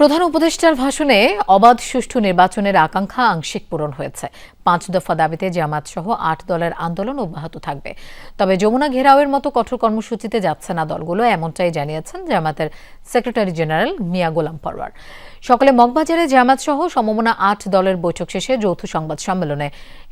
প্রধান উপদেষ্টার ভাষণে অবাধ সুষ্ঠু নির্বাচনের আকাঙ্ক্ষা আংশিক পূরণ হয়েছে। পাঁচ দফা দাবিতে জামাত সহ আট দলের আন্দোলন অব্যাহত থাকবে। তবে যমুনা ঘেরাওয়ের মতো কঠোর কর্মসূচিতে যাচ্ছে না দলগুলো, এমনটাই জানিয়েছেন জামাতের সেক্রেটারি জেনারেল মিয়া গোলাম পরওয়ার। সকালে মগবাজারে জামাত সহ সমমনা আট দলের বৈঠক শেষে যৌথ সংবাদ সম্মেলনে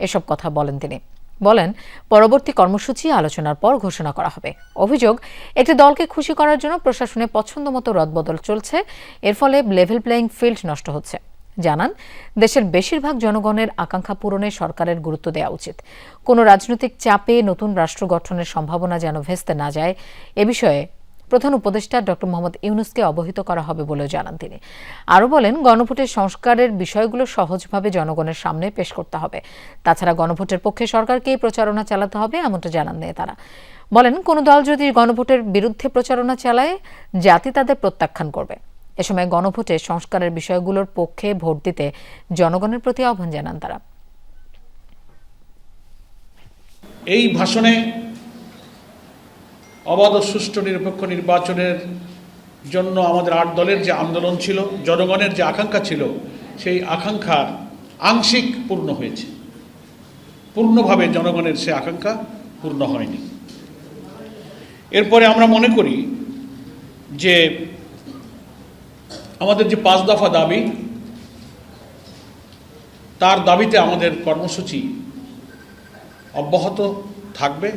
এসব কথা বলেন তিনি। বলেন, পরবর্তী কর্মসূচি আলোচনার পর ঘোষণা করা হবে। অভিযোগ, একটি দলকে খুশি করার জন্য প্রশাসনে পছন্দ মতো রদবদল চলছে, এর ফলে লেভেল প্লেয়িং ফিল্ড নষ্ট হচ্ছে। জানান, দেশের বেশিরভাগ জনগণের আকাঙ্ক্ষা পূরণে সরকারের গুরুত্ব দেওয়া উচিত। কোনো রাজনৈতিক চাপে নতুন রাষ্ট্র গঠনের সম্ভাবনা যেন ভেস্তে না যায়, এ বিষয়ে প্রধান উপদেষ্টা ডক্টর মোহাম্মদ ইউনুসকে অবহিত করা হবে বলেও জানান তিনি। আরও বলেন, গণভোটের সংস্কারের বিষয়গুলো সহজভাবে জনগণের সামনে পেশ করতে হবে। তাছাড়া গণভোটের পক্ষে সরকারকেই প্রচারণা চালাতে হবে, এমনটা জানান নেতারা বলেন, কোনো দল যদি গণভোটের বিরুদ্ধে প্রচারণা চালায়, জাতি তাদের প্রত্যাখ্যান করবে। এ সময় গণভোটে সংস্কারের বিষয়গুলোর পক্ষে ভোট দিতে জনগণের প্রতি আহ্বান জানান তারা। এই ভাষণে অবাধ সুষ্ঠু নিরপেক্ষ নির্বাচনের জন্য আমাদের আট দলের যে আন্দোলন ছিল, জনগণের যে আকাঙ্ক্ষা ছিল, সেই আকাঙ্ক্ষার আংশিক পূর্ণ হয়েছে। পূর্ণভাবে জনগণের সে আকাঙ্ক্ষা পূর্ণ হয়নি। এরপরে আমরা মনে করি যে আমাদের যে পাঁচ দফা দাবি, তার দাবিতে আমাদের কর্মসূচি অব্যাহত থাকবে।